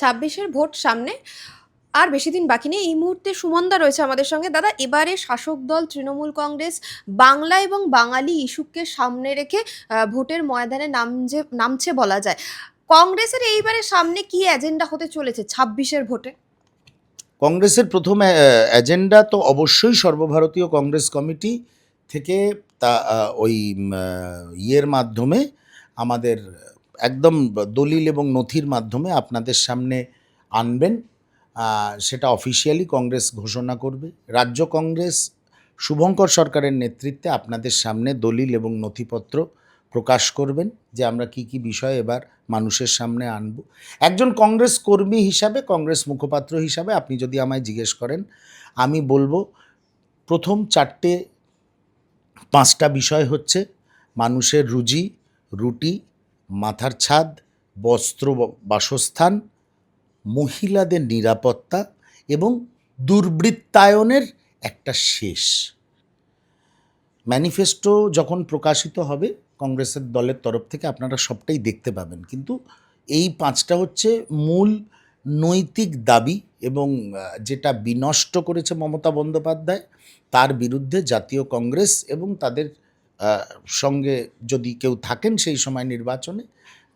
ছাব্বিশের ভোট সামনে। আর বেশি দিন বাকি নেই। এই মুহূর্তে সুমনদা রয়েছে আমাদের সঙ্গে। দাদা, এবারে শাসক দল, তৃণমূল কংগ্রেস, বাংলা এবং বাঙালি ইস্যুকে সামনে রেখে ভোটের ময়দানে নামছে নামছে বলা যায়। কংগ্রেসের এইবারে সামনে কি এজেন্ডা হতে চলেছে ছাব্বিশের ভোটে? কংগ্রেসের প্রথম এজেন্ডা তো অবশ্যই সর্বভারতীয় কংগ্রেস কমিটি থেকে তা ওই ইয়ের মাধ্যমে আমাদের একদম দলিল এবং নথির মাধ্যমে আপনাদের সামনে আনবেন। সেটা অফিসিয়ালি কংগ্রেস ঘোষণা করবে। রাজ্য কংগ্রেস, শুভঙ্কর সরকারের নেতৃত্বে আপনাদের সামনে দলিল এবং নথিপত্র প্রকাশ করবেন যে আমরা কি কি বিষয় এবার মানুষের সামনে আনব। একজন কংগ্রেস কর্মী হিসাবে, কংগ্রেস মুখপাত্র হিসাবে আপনি যদি আমায় জিজ্ঞেস করেন, আমি বলব প্রথম চারটে, পাঁচটা বিষয় হচ্ছে মানুষের রুজি, রুটি মাথার ছাদ, বস্ত্র বাসস্থান, মহিলাদের নিরাপত্তা এবং দুর্বৃত্তায়নের একটা শেষ। ম্যানিফেস্টো যখন প্রকাশিত হবে, কংগ্রেসের দলের তরফ থেকে আপনারা সবটাই দেখতে পাবেন। কিন্তু এই পাঁচটা হচ্ছে মূল নৈতিক দাবি এবং যেটা বিনষ্ট করেছে মমতা বন্দ্যোপাধ্যায়, তার বিরুদ্ধে জাতীয় কংগ্রেস এবং তাদের সঙ্গে যদি কেউ থাকেন সেই সময় নির্বাচনে,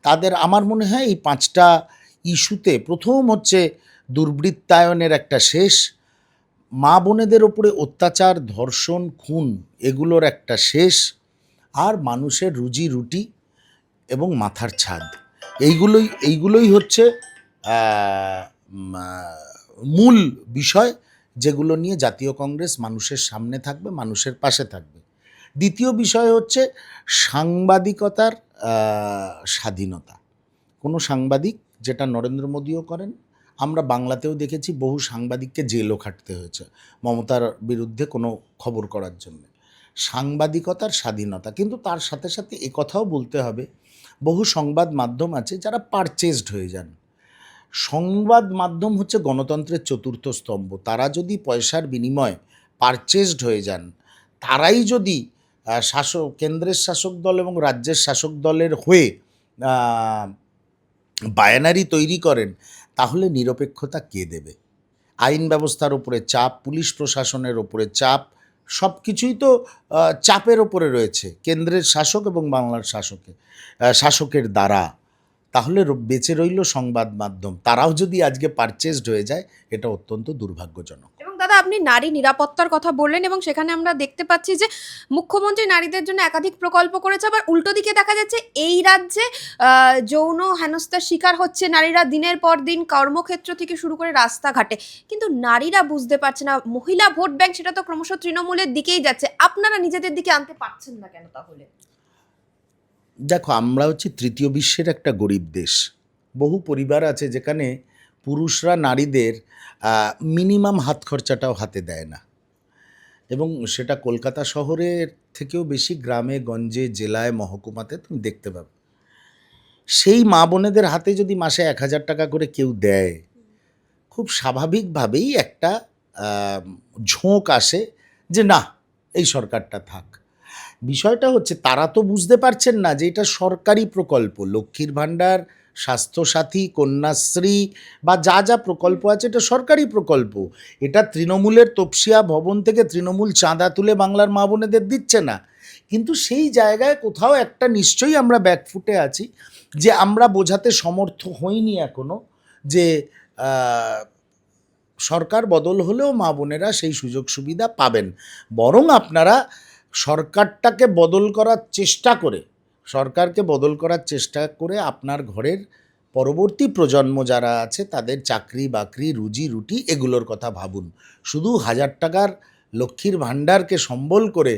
তাদের আমার মনে হয় এই পাঁচটা ইস্যুতে প্রথম হচ্ছে দুর্বৃত্তায়নের একটা শেষ, মা বোনেদের ওপরে অত্যাচার, ধর্ষণ, খুন এগুলোর একটা শেষ, আর মানুষের রুজি রুটি এবং মাথার ছাদ। এইগুলোই এইগুলোই হচ্ছে মূল বিষয় যেগুলো নিয়ে জাতীয় কংগ্রেস মানুষের সামনে থাকবে, মানুষের পাশে থাকবে। দ্বিতীয় বিষয় হচ্ছে সাংবাদিকতার স্বাধীনতা। কোনো সাংবাদিক যেটা নরেন্দ্র মোদীও করেন, আমরা বাংলাতেও দেখেছি বহু সাংবাদিককে জেলও খাটতে হয়েছে মমতার বিরুদ্ধে কোনো খবর করার জন্য। সাংবাদিকতার স্বাধীনতা, কিন্তু তার সাথে সাথে কথাও বলতে হবে, বহু সংবাদ মাধ্যম আছে যারা পারচেজড হয়ে যান। সংবাদ মাধ্যম হচ্ছে গণতন্ত্রের চতুর্থ স্তম্ভ। তারা যদি পয়সার বিনিময়ে পারচেজড হয়ে যান, তারাই যদি শাসক, কেন্দ্রের শাসক দল এবং রাজ্যের শাসক দলের হয়ে বায়ানারি তৈরি করেন, তাহলে নিরপেক্ষতা কে দেবে? আইন ব্যবস্থার উপরে চাপ, পুলিশ প্রশাসনের ওপরে চাপ সব কিছুই তো চাপের ওপরে রয়েছে, কেন্দ্রের শাসক এবং বাংলার শাসকে শাসকের দ্বারা। তাহলে বেঁচে রইল সংবাদ মাধ্যম। তারাও যদি আজকে পারচেসড হয়ে যায়, এটা অত্যন্ত দুর্ভাগ্যজনক। দাদা, আপনি নারী নিরাপত্তার কথা বললেন এবং সেখানে আমরা দেখতে পাচ্ছি যে মুখ্যমন্ত্রী নারীদের জন্য একাধিক প্রকল্প করেছে। আবার উল্টো দিকে দেখা যাচ্ছে এই রাজ্যে যৌন হেনস্থার শিকার হচ্ছে নারীরা দিনের পর দিন কর্মক্ষেত্র থেকে শুরু করে রাস্তাঘাটে। কিন্তু নারীরা বুঝতে পারছে না, মহিলা ভোট ব্যাংক সেটা তো ক্রমশ তৃণমূলের দিকেই যাচ্ছে। আপনারা নিজেদের দিকে আনতে পারছেন না কেন তাহলে? দেখো, আমরা হচ্ছে তৃতীয় বিশ্বের একটা গরিব দেশ। বহু পরিবার আছে যেখানে পুরুষরা নারীদের মিনিমাম হাত খরচাটাও হাতে দেয় না। এবং সেটা কলকাতা শহরের থেকেও বেশি, গ্রামে, গঞ্জে, জেলায়, মহকুমাতে তুমি দেখতে পাবে। সেই মা বোনেদের হাতে যদি মাসে এক হাজার টাকা করে কেউ দেয়, খুব স্বাভাবিকভাবেই একটা ঝোঁক আসে যে না, এই সরকারটা থাক। বিষয়টা হচ্ছে, তারা তো বুঝতে পারছেন না যে এটা সরকারি প্রকল্প, লক্ষ্মীর ভাণ্ডার স্বাস্থ্যসাথী, কন্যাশ্রী বা যা যা প্রকল্প আছে, এটা সরকারি প্রকল্প। এটা তৃণমূলের তপসিয়া ভবন থেকে তৃণমূল চাঁদা তুলে বাংলার মা বোনেদের দিচ্ছে না। কিন্তু সেই জায়গায় কোথাও একটা নিশ্চয়ই আমরা ব্যাকফুটে আছি যে আমরা বোঝাতে সমর্থ হইনি এখনও যে সরকার বদল হলেও মা বোনেরা সেই সুযোগ সুবিধা পাবেন। বরং আপনারা সরকারটাকে বদল করার চেষ্টা করে সরকারকে বদল করার চেষ্টা করে আপনার ঘরের পরবর্তী প্রজন্ম যারা আছে, তাদের চাকরি বাকরি রুজি রুটি এগুলোর কথা ভাবুন। শুধু হাজার টাকার লক্ষ্মীর ভাণ্ডারকে সম্বল করে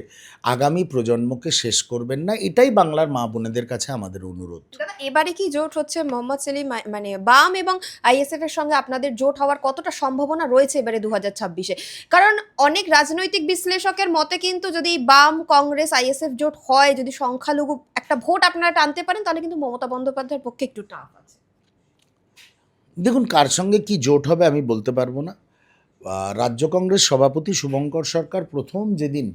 আগামী প্রজন্মকে শেষ করবেন না এটাই বাংলার মা বোনেদের কাছে আমাদের অনুরোধ। এবারে কি জোট হচ্ছে মোহাম্মদ সেলিম মানে বাম এবং আইএসএফ এর সঙ্গে আপনাদের জোট হওয়ার কতটা সম্ভাবনা রয়েছে এবারে দু হাজার ছাব্বিশে? কারণ অনেক রাজনৈতিক বিশ্লেষকের মতে কিন্তু যদি বাম কংগ্রেস আইএসএফ জোট হয় যদি সংখ্যালঘু একটা ভোট আপনারা টানতে পারেন তাহলে কিন্তু মমতা বন্দ্যোপাধ্যায়ের পক্ষে একটু টাফ আছে। দেখুন কার সঙ্গে কি জোট হবে আমি বলতে পারব না। রাজ্য কংগ্রেস সভাপতি শুভঙ্কর সরকার প্রথম যেদিন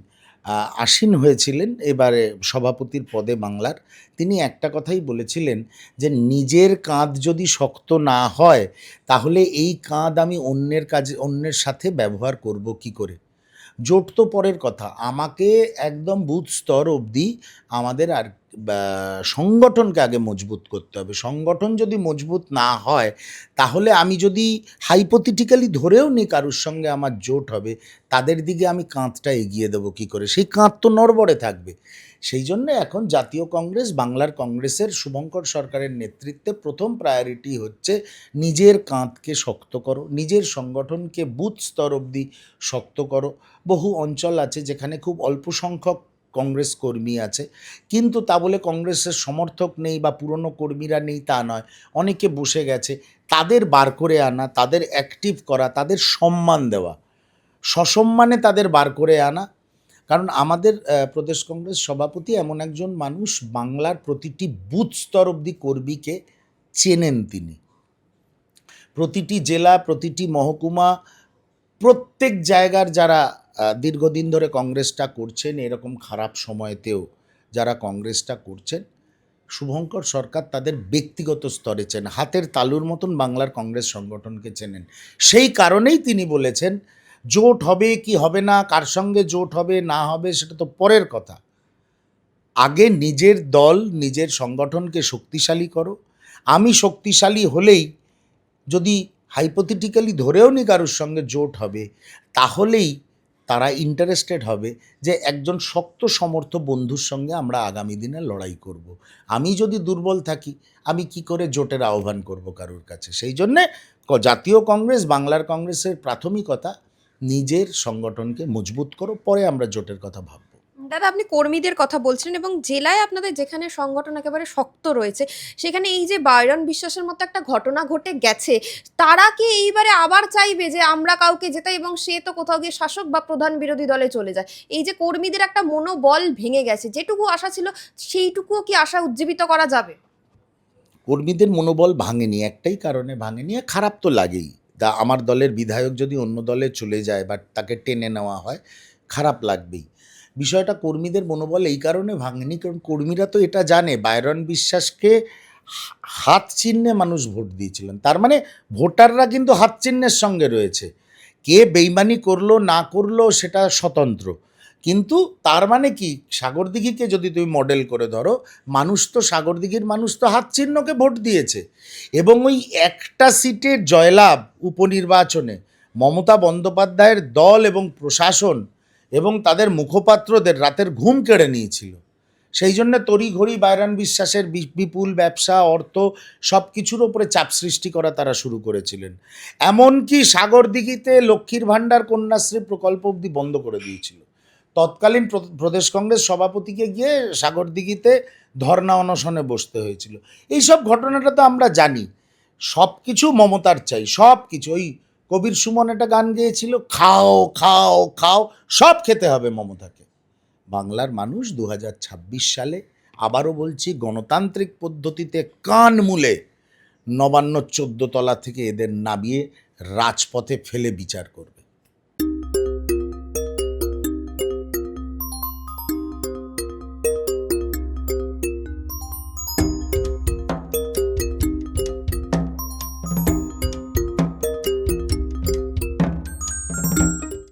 আসীন হয়েছিলেন, এবারে সভাপতির পদে বাংলার, তিনি একটা কথাই বলেছিলেন যে, নিজের কাঁধ যদি শক্ত না হয়, তাহলে এই কাঁধ আমি অন্যের কাজে, অন্যের সাথে ব্যবহার করব কি করে? জোট তো পরের কথা, আমাকে একদম বুথ স্তর অবধি আমাদের আর সংগঠনকে আগে মজবুত করতে হবে। সংগঠন যদি মজবুত না হয়, তাহলে আমি যদি হাইপোথিটিক্যালি ধরেও নিই কারুর সঙ্গে আমার জোট হবে, তাদের দিকে আমি কাঁধটা এগিয়ে দেবো কী করে? সেই কাঁধ তো নড়বড়ে থাকবে। সেই জন্য এখন জাতীয় কংগ্রেস, বাংলার কংগ্রেসের শুভঙ্কর সরকারের নেতৃত্বে প্রথম প্রায়োরিটি হচ্ছে নিজের কাঁধকে শক্ত করো, নিজের সংগঠনকে বুথ স্তর অবধি শক্ত করো। বহু অঞ্চল আছে যেখানে খুব অল্প সংখ্যক কংগ্রেস কর্মী আছে। কিন্তু তা বলে কংগ্রেসের সমর্থক নেই বা পুরনো কর্মীরা নেই তা নয়। অনেকে বসে গেছে। তাদের বার করে আনা, তাদের অ্যাক্টিভ করা, তাদের সম্মান দেওয়া। সসম্মানে তাদের বার করে আনা। কারণ আমাদের প্রদেশ কংগ্রেস সভাপতি এমন একজন মানুষ, বাংলার প্রতিটি বুথ স্তর অবধি কর্মীকে চেনেন তিনি। প্রতিটি জেলা, প্রতিটি মহকুমা, প্রত্যেক জায়গার যারা দীর্ঘদিন ধরে কংগ্রেসটা করছেন এরকম খারাপ সময়তেও যারা কংগ্রেসটা করছেন, শুভঙ্কর সরকার তাদের ব্যক্তিগত স্তরে চেন হাতের তালুর মতন বাংলার কংগ্রেস সংগঠনকে চেনেন। সেই কারণেই তিনি বলেছেন, জোট হবে কি হবে না, কার সঙ্গে জোট হবে, না হবে, সেটা তো পরের কথা। আগে নিজের দল, নিজের সংগঠনকে শক্তিশালী করো। আমি শক্তিশালী হলেই যদি হাইপোথেটিক্যালি ধরেও নি কারোর সঙ্গে জোট হবে, তাহলেই তারা ইন্টারেস্টেড হবে যে একজন শক্ত সমর্থ বন্ধুর সঙ্গে আমরা আগামী দিনে লড়াই করব। আমি যদি দুর্বল থাকি, আমি কি করে জোটের আহ্বান করব কারোর কাছে সেই জন্যে জাতীয় কংগ্রেস, বাংলার কংগ্রেসের প্রাথমিকতা নিজের সংগঠনকে মজবুত করো, পরে আমরা জোটের কথা ভাববো দাদা, আপনি কর্মীদের কথা বলছেন এবং জেলায় আপনাদের যেখানে সংগঠন একেবারে শক্ত রয়েছে, সেখানে এই যে বায়রন বিশ্বাসের মতো একটা ঘটনা ঘটে গেছে, তারা কি এইবারে আবার চাইবে যে আমরা কাউকে জেতাই এবং সে তো কোথাও গিয়ে শাসক বা প্রধান বিরোধী দলে চলে যায়? এই যে কর্মীদের একটা মনোবল ভেঙে গেছে, যেটুকু আশা ছিল সেইটুকুও কি আশা উজ্জীবিত করা যাবে? কর্মীদের মনোবল ভাঙেনি, একটাই কারণে ভাঙেনি খারাপ তো লাগেই। তা আমার দলের বিধায়ক যদি অন্য দলে চলে যায় বা তাকে টেনে নেওয়া হয়, খারাপ লাগবেই। বিষয়টা কর্মীদের মনোবল এই কারণে ভাঙেনি, কারণ কর্মীরা তো এটা জানে। বায়রন বিশ্বাসকে হাত চিহ্নে মানুষ ভোট দিয়েছিলেন। তার মানে ভোটাররা কিন্তু হাত চিহ্নের সঙ্গে রয়েছে। কে বেইমানি করল, না করল, সেটা স্বতন্ত্র। কিন্তু তার মানে কি? সাগরদিঘিকে যদি তুমি মডেল করে ধরো, মানুষ তো, সাগরদিঘির মানুষ তো হাত চিহ্নকে ভোট দিয়েছে। এবং ওই একটা সিটের জয়লাভ উপনির্বাচনে মমতা বন্দ্যোপাধ্যায়ের দল এবং প্রশাসন এবং তাদের মুখপাত্রদের রাতের ঘুম কেড়ে নিয়েছিল। সেই জন্য তড়িঘড়ি, বাইরান বিশ্বাসের বিপুল ব্যবসা, অর্থ সব কিছুর ওপরে চাপ সৃষ্টি করা তারা শুরু করেছিলেন। এমনকি সাগরদিঘিতে লক্ষ্মীর ভাণ্ডার কন্যাশ্রী প্রকল্প অবধি বন্ধ করে দিয়েছিল। তৎকালীন প্রদেশ কংগ্রেস সভাপতিকে গিয়ে সাগরদিঘিতে ধর্ণা অনশনে বসতে হয়েছিল। এইসব ঘটনাটা তো আমরা জানি। সব কিছু মমতার চাই সব কিছু ওই কবির সুমন একটা গান গেয়েছিল, খাও খাও খাও সব খেতে হবে মমতাকে। বাংলার মানুষ দু হাজার ছাব্বিশ সালে আবারও বলছি গণতান্ত্রিক পদ্ধতিতে কান মূলে নবান্ন চোদ্দ তলা থেকে এদের নামিয়ে রাজপথে ফেলে বিচার করবে।